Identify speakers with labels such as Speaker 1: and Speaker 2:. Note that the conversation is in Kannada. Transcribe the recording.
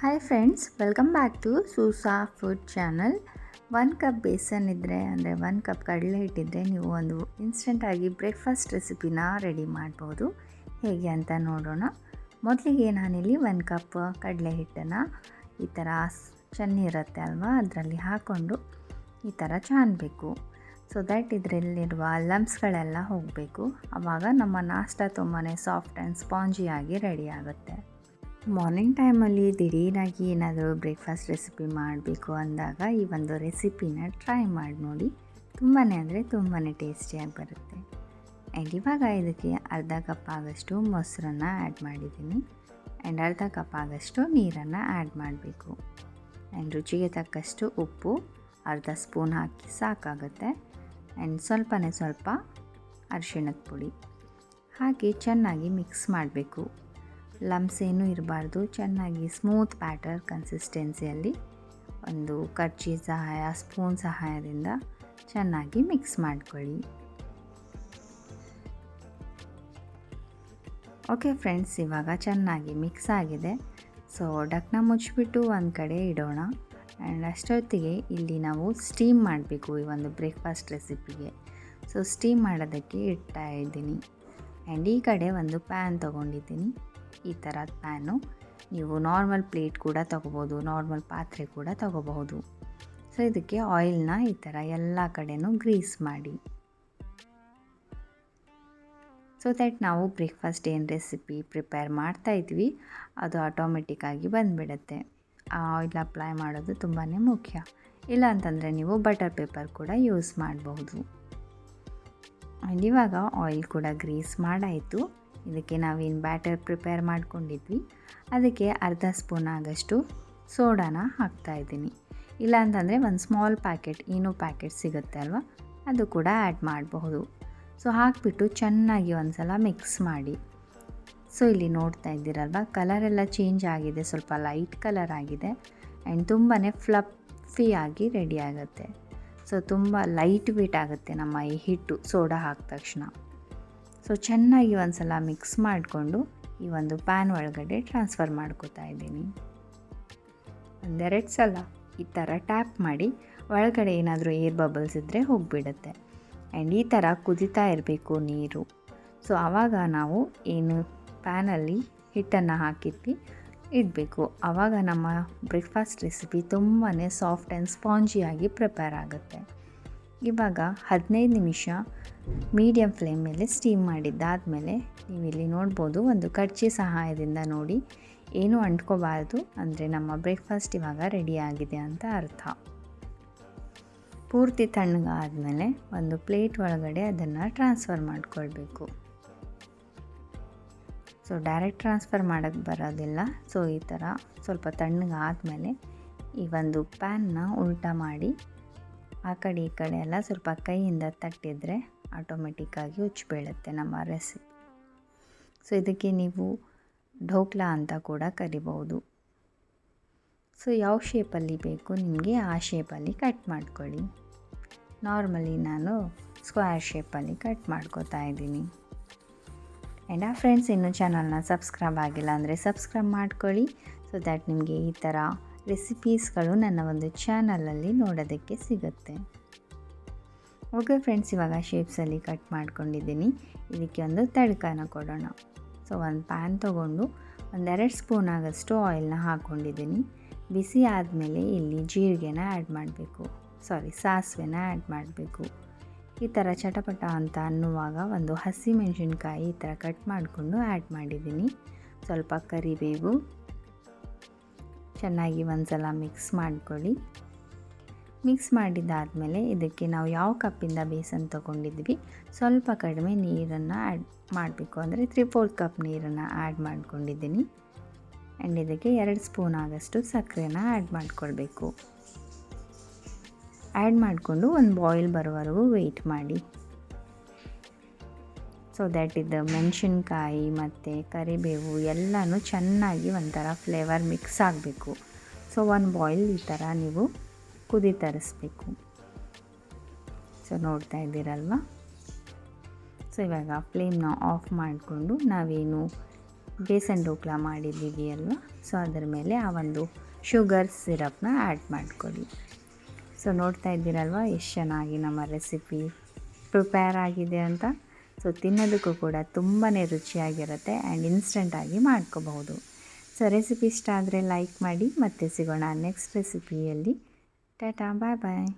Speaker 1: Hi friends welcome back to Sousa food channel one cup besan ಇದ್ದರೆ ಅಂದರೆ ಒನ್ ಕಪ್ ಕಡಲೆ ಹಿಟ್ಟಿದ್ರೆ ನೀವು ಒಂದು ಇನ್ಸ್ಟೆಂಟಾಗಿ ಬ್ರೇಕ್ಫಾಸ್ಟ್ ರೆಸಿಪಿನ ರೆಡಿ ಮಾಡ್ಬೋದು. ಹೇಗೆ ಅಂತ ನೋಡೋಣ. ಮೊದಲಿಗೆ ನಾನಿಲ್ಲಿ ಒಂದು ಕಪ್ ಕಡಲೆ ಹಿಟ್ಟನ್ನು ಈ ಥರ ಚೆನ್ನಿರುತ್ತೆ ಅಲ್ವಾ, ಅದರಲ್ಲಿ ಹಾಕ್ಕೊಂಡು ಈ ಥರ ಚಾನ್ಬೇಕು. ಸೊ ದ್ಯಾಟ್ ಇದರಲ್ಲಿರುವ ಲಮ್ಸ್ಗಳೆಲ್ಲ ಹೋಗಬೇಕು. ಆವಾಗ ನಮ್ಮ ನಾಷ್ಟ ತುಂಬಾ ಸಾಫ್ಟ್ ಆ್ಯಂಡ್ ಸ್ಪಾಂಜಿಯಾಗಿ ರೆಡಿ ಆಗುತ್ತೆ. ಮಾರ್ನಿಂಗ್ ಟೈಮಲ್ಲಿ ದಿಢೀರಾಗಿ ಏನಾದರೂ ಬ್ರೇಕ್ಫಾಸ್ಟ್ ರೆಸಿಪಿ ಮಾಡಬೇಕು ಅಂದಾಗ ಈ ಒಂದು ರೆಸಿಪಿನ ಟ್ರೈ ಮಾಡಿ ನೋಡಿ. ತುಂಬಾ ಅಂದರೆ ತುಂಬಾ ಟೇಸ್ಟಿಯಾಗಿ ಬರುತ್ತೆ. ಆ್ಯಂಡ್ ಇವಾಗ ಇದಕ್ಕೆ ಅರ್ಧ ಕಪ್ ಆಗಷ್ಟು ಮೊಸರನ್ನು ಆ್ಯಡ್ ಮಾಡಿದ್ದೀನಿ. ಆ್ಯಂಡ್ ಅರ್ಧ ಕಪ್ ಆಗಷ್ಟು ನೀರನ್ನು ಆ್ಯಡ್ ಮಾಡಬೇಕು. ಆ್ಯಂಡ್ ರುಚಿಗೆ ತಕ್ಕಷ್ಟು ಉಪ್ಪು, ಅರ್ಧ ಸ್ಪೂನ್ ಹಾಕಿ ಸಾಕಾಗುತ್ತೆ. ಆ್ಯಂಡ್ ಸ್ವಲ್ಪನೇ ಸ್ವಲ್ಪ ಅರಿಶಿಣದ ಪುಡಿ ಹಾಕಿ ಚೆನ್ನಾಗಿ ಮಿಕ್ಸ್ ಮಾಡಬೇಕು. ಲಮ್ಸ್ ಏನೂ ಇರಬಾರ್ದು. ಚೆನ್ನಾಗಿ ಸ್ಮೂತ್ ಪ್ಯಾಟರ್ ಕನ್ಸಿಸ್ಟೆನ್ಸಿಯಲ್ಲಿ ಒಂದು ಕರ್ಚಿ ಸಹಾಯ ಸ್ಪೂನ್ ಸಹಾಯದಿಂದ ಚೆನ್ನಾಗಿ ಮಿಕ್ಸ್ ಮಾಡ್ಕೊಳ್ಳಿ. ಓಕೆ ಫ್ರೆಂಡ್ಸ್ ಇವಾಗ ಚೆನ್ನಾಗಿ ಮಿಕ್ಸ್ ಆಗಿದೆ. ಸೊ ಡಕ್ನ ಮುಚ್ಚಿಬಿಟ್ಟು ಒಂದು ಕಡೆ ಇಡೋಣ. ಆ್ಯಂಡ್ ಅಷ್ಟೊತ್ತಿಗೆ ಇಲ್ಲಿ ನಾವು ಸ್ಟೀಮ್ ಮಾಡಬೇಕು ಈ ಒಂದು ಬ್ರೇಕ್ಫಾಸ್ಟ್ ರೆಸಿಪಿಗೆ ಸೊ ಸ್ಟೀಮ್ ಮಾಡೋದಕ್ಕೆ ಇಡ್ತಾ ಇದ್ದೀನಿ. ಆ್ಯಂಡ್ ಈ ಕಡೆ ಒಂದು ಪ್ಯಾನ್ ತೊಗೊಂಡಿದ್ದೀನಿ. ಈ ಥರ ಪ್ಯಾನು. ನೀವು ನಾರ್ಮಲ್ ಪ್ಲೇಟ್ ಕೂಡ ತಗೋಬೋದು, ನಾರ್ಮಲ್ ಪಾತ್ರೆ ಕೂಡ ತಗೋಬಹುದು. ಸೊ ಇದಕ್ಕೆ ಆಯಿಲ್ನ ಈ ಥರ ಎಲ್ಲ ಕಡೆನೂ ಗ್ರೀಸ್ ಮಾಡಿ. ಸೊ ದ್ಯಾಟ್ ನಾವು ಬ್ರೇಕ್ಫಾಸ್ಟ್ ಏನು ರೆಸಿಪಿ ಪ್ರಿಪೇರ್ ಮಾಡ್ತಾ ಇದ್ವಿ, ಅದು ಆಟೋಮೆಟಿಕ್ಕಾಗಿ ಬಂದುಬಿಡುತ್ತೆ. ಆ ಆಯಿಲ್ ಅಪ್ಲೈ ಮಾಡೋದು ತುಂಬಾ ಮುಖ್ಯ. ಇಲ್ಲ ಅಂತಂದರೆ ನೀವು ಬಟರ್ ಪೇಪರ್ ಕೂಡ ಯೂಸ್ ಮಾಡಬಹುದು. ಇವಾಗ ಆಯಿಲ್ ಕೂಡ ಗ್ರೀಸ್ ಮಾಡಾಯಿತು. ಇದಕ್ಕೆ ನಾವೇನು ಬ್ಯಾಟರ್ ಪ್ರಿಪೇರ್ ಮಾಡ್ಕೊಂಡಿದ್ವಿ. ಅದಕ್ಕೆ ಅರ್ಧ ಸ್ಪೂನ್ ಆಗಷ್ಟು ಸೋಡಾನ ಹಾಕ್ತಾಯಿದ್ದೀನಿ ಇಲ್ಲ ಅಂತಂದರೆ ಒಂದು ಸ್ಮಾಲ್ ಪ್ಯಾಕೆಟ್ ಏನೋ ಪ್ಯಾಕೆಟ್ ಸಿಗುತ್ತೆ ಅಲ್ವಾ? ಅದು ಕೂಡ ಆ್ಯಡ್ ಮಾಡಬಹುದು. ಸೊ, ಹಾಕಿಬಿಟ್ಟು ಚೆನ್ನಾಗಿ ಒಂದು ಸಲ ಮಿಕ್ಸ್ ಮಾಡಿ. ಸೊ, ಇಲ್ಲಿ ನೋಡ್ತಾ ಇದ್ದೀರಲ್ವ, ಕಲರೆಲ್ಲ ಚೇಂಜ್ ಆಗಿದೆ, ಸ್ವಲ್ಪ ಲೈಟ್ ಕಲರ್ ಆಗಿದೆ. ಆ್ಯಂಡ್ ತುಂಬಾ ಆಗಿ ರೆಡಿ ಆಗುತ್ತೆ. ಸೊ, ತುಂಬ ಲೈಟ್ ವೇಟ್ ಆಗುತ್ತೆ ನಮ್ಮ ಈ ಹಿಟ್ಟು, ಸೋಡಾ ಹಾಕಿದ ತಕ್ಷಣ ಸೊ ಚೆನ್ನಾಗಿ ಒಂದು ಸಲ ಮಿಕ್ಸ್ ಮಾಡಿಕೊಂಡು ಈ ಒಂದು ಪ್ಯಾನ್ ಒಳಗಡೆ ಟ್ರಾನ್ಸ್ಫರ್ ಮಾಡ್ಕೋತಾ ಇದ್ದೀನಿ. ಒಂದೆರಡು ಸಲ ಈ ಥರ ಟ್ಯಾಪ್ ಮಾಡಿ ಒಳಗಡೆ ಏನಾದರೂ ಏರ್ ಬಬಲ್ಸ್ ಇದ್ದರೆ ಹೋಗಿಬಿಡುತ್ತೆ. ಆ್ಯಂಡ್ ಈ ಥರ ಕುದಿತಾ ಇರಬೇಕು ನೀರು. ಸೊ ಆವಾಗ ನಾವು ಏನು ಪ್ಯಾನಲ್ಲಿ ಹಿಟ್ಟನ್ನು ಹಾಕಿದ್ವಿ, ಇಡಬೇಕು. ಆವಾಗ ನಮ್ಮ ಬ್ರೇಕ್ಫಾಸ್ಟ್ ರೆಸಿಪಿ ತುಂಬಾ ಸಾಫ್ಟ್ ಆ್ಯಂಡ್ ಸ್ಪಾಂಜಿಯಾಗಿ ಪ್ರಿಪೇರ್ ಆಗುತ್ತೆ. ಇವಾಗ ಹದಿನೈದು ನಿಮಿಷ ಮೀಡಿಯಮ್ ಫ್ಲೇಮ್ ಮೇಲೆ ಸ್ಟೀಮ್ ಮಾಡಿದ್ದಾದಮೇಲೆ ನೀವು ಇಲ್ಲಿ ನೋಡ್ಬೋದು ಒಂದು ಕಡ್ಚಿ ಸಹಾಯದಿಂದ ನೋಡಿ ಏನೂ ಅಂಟ್ಕೋಬಾರ್ದು ಅಂದರೆ ನಮ್ಮ ಬ್ರೇಕ್ಫಾಸ್ಟ್ ಇವಾಗ ರೆಡಿ ಆಗಿದೆ ಅಂತ ಅರ್ಥ. ಪೂರ್ತಿ ತಣ್ಣಗಾದಮೇಲೆ ಒಂದು ಪ್ಲೇಟ್ ಒಳಗಡೆ ಅದನ್ನು ಟ್ರಾನ್ಸ್ಫರ್ ಮಾಡಿಕೊಳ್ಬೇಕು. ಸೊ ಡೈರೆಕ್ಟ್ ಟ್ರಾನ್ಸ್ಫರ್ ಮಾಡೋಕ್ಕೆ ಬರೋದಿಲ್ಲ. ಸೊ ಈ ಥರ ಸ್ವಲ್ಪ ತಣ್ಣಗಾದಮೇಲೆ ಈ ಒಂದು ಪ್ಯಾನ್ನ ಉಲ್ಟಾ ಮಾಡಿ ಆ ಕಡೆ ಈ ಕಡೆ ಎಲ್ಲ ಸ್ವಲ್ಪ ಕೈಯಿಂದ ತಟ್ಟಿದರೆ ಆಟೋಮೆಟಿಕ್ಕಾಗಿ ಉಚ್ಚಿಬೀಳುತ್ತೆ ನಮ್ಮ ರೆಸಿಪಿ. ಸೊ, ಇದಕ್ಕೆ ನೀವು ಢೋಕ್ಲಾ ಅಂತ ಕೂಡ ಕರಿಬೋದು ಸೊ, ಯಾವ ಶೇಪಲ್ಲಿ ಬೇಕು ನಿಮಗೆ ಆ ಶೇಪಲ್ಲಿ ಕಟ್ ಮಾಡ್ಕೊಳ್ಳಿ. ನಾರ್ಮಲಿ ನಾನು ಸ್ಕ್ವೇರ್ ಶೇಪಲ್ಲಿ ಕಟ್ ಮಾಡ್ಕೋತಾ ಇದ್ದೀನಿ. ಆ್ಯಂಡ್ ಆ ಫ್ರೆಂಡ್ಸ್ ಇನ್ನೂ ಚಾನಲ್ನ ಸಬ್ಸ್ಕ್ರೈಬ್ ಆಗಿಲ್ಲ ಅಂದರೆ ಸಬ್ಸ್ಕ್ರೈಬ್ ಮಾಡ್ಕೊಳ್ಳಿ. ಸೊ ದ್ಯಾಟ್ ನಿಮಗೆ ಈ ಥರ ರೆಸಿಪೀಸ್ಗಳು ನನ್ನ ಒಂದು ಚಾನಲಲ್ಲಿ ನೋಡೋದಕ್ಕೆ ಸಿಗುತ್ತೆ. ಓಕೆ ಫ್ರೆಂಡ್ಸ್, ಇವಾಗ ಶೇಪ್ಸಲ್ಲಿ ಕಟ್ ಮಾಡ್ಕೊಂಡಿದ್ದೀನಿ. ಇದಕ್ಕೆ ಒಂದು ತಡ್ಕನ ಕೊಡೋಣ. ಸೊ, ಒಂದು ಪ್ಯಾನ್ ತೊಗೊಂಡು ಒಂದೆರಡು ಸ್ಪೂನ್ ಆಗೋಷ್ಟು ಆಯಿಲ್ನ ಹಾಕ್ಕೊಂಡಿದ್ದೀನಿ. ಬಿಸಿ ಆದಮೇಲೆ ಇಲ್ಲಿ ಜೀರಿಗೆನ ಆ್ಯಡ್ ಮಾಡಬೇಕು. ಸಾರಿ, ಸಾಸಿವೆನ ಆ್ಯಡ್ ಮಾಡಬೇಕು. ಈ ಥರ ಚಟಪಟ ಅಂತ ಅನ್ನುವಾಗ ಒಂದು ಹಸಿ ಮೆಣಸಿನ್ಕಾಯಿ ಈ ಥರ ಕಟ್ ಮಾಡಿಕೊಂಡು ಆ್ಯಡ್ ಮಾಡಿದ್ದೀನಿ. ಸ್ವಲ್ಪ ಕರಿಬೇವು ಚೆನ್ನಾಗಿ ಒಂದ್ಸಲ ಮಿಕ್ಸ್ ಮಾಡ್ಕೊಳ್ಳಿ. ಮಿಕ್ಸ್ ಮಾಡಿದ್ದಾದಮೇಲೆ ಇದಕ್ಕೆ ನಾವು ಯಾವ ಕಪ್ಪಿಂದ ಬೇಸನ್ ತೊಗೊಂಡಿದ್ವಿ, ಸ್ವಲ್ಪ ಕಡಿಮೆ ನೀರನ್ನು ಆ್ಯಡ್ ಮಾಡಬೇಕು. ಅಂದರೆ ತ್ರೀ ಫೋರ್ತ್ ಕಪ್ ನೀರನ್ನು ಆ್ಯಡ್ ಮಾಡ್ಕೊಂಡಿದ್ದೀನಿ. ಆ್ಯಂಡ್ ಇದಕ್ಕೆ ಎರಡು ಸ್ಪೂನ್ ಆಗಷ್ಟು ಸಕ್ಕರೆನ ಆ್ಯಡ್ ಮಾಡ್ಕೊಳ್ಬೇಕು. ಆ್ಯಡ್ ಮಾಡಿಕೊಂಡು ಒಂದು ಬಾಯ್ಲ್ ಬರೋವರೆಗೂ ವೆಯ್ಟ್ ಮಾಡಿ. ಸೊ ದ್ಯಾಟ್ ಇದು ಮೆಣಸಿನ್ಕಾಯಿ ಮತ್ತು ಕರಿಬೇವು ಎಲ್ಲನೂ ಚೆನ್ನಾಗಿ ಒಂಥರ ಫ್ಲೇವರ್ ಮಿಕ್ಸ್ ಆಗಬೇಕು. ಸೊ ಒಂದು ಬಾಯ್ಲ್ ಈ ಥರ ನೀವು ಕುದಿ ತರಿಸ್ಬೇಕು. ಸೊ ನೋಡ್ತಾ ಇದ್ದೀರಲ್ವ? ಸೊ ಇವಾಗ ಫ್ಲೇಮ್ನ ಆಫ್ ಮಾಡಿಕೊಂಡು ನಾವೇನು ಬೇಸನ್ ಡೋಕ್ಲಾ ಮಾಡಿದ್ದೀವಿ ಅಲ್ವ ಸೊ ಅದರ ಮೇಲೆ ಆ ಒಂದು ಶುಗರ್ ಸಿರಪ್ನ ಆ್ಯಡ್ ಮಾಡ್ಕೊಳ್ಳಿ. ಸೊ ನೋಡ್ತಾ ಇದ್ದೀರಲ್ವ? ಎಷ್ಟು ಚೆನ್ನಾಗಿ ನಮ್ಮ ರೆಸಿಪಿ ಪ್ರಿಪೇರ್ ಆಗಿದೆ ಅಂತ? ಸೊ ತಿನ್ನೋದಕ್ಕೂ ಕೂಡ ತುಂಬಾ ರುಚಿಯಾಗಿರುತ್ತೆ ಆ್ಯಂಡ್ ಇನ್ಸ್ಟೆಂಟಾಗಿ ಮಾಡ್ಕೋಬಹುದು. ಸೊ ರೆಸಿಪಿ ಇಷ್ಟ ಆದರೆ ಲೈಕ್ ಮಾಡಿ ಮತ್ತೆ ಸಿಗೋಣ ನೆಕ್ಸ್ಟ್ ರೆಸಿಪಿಯಲ್ಲಿ ಟಾಟಾ ಬಾಯ್ ಬಾಯ್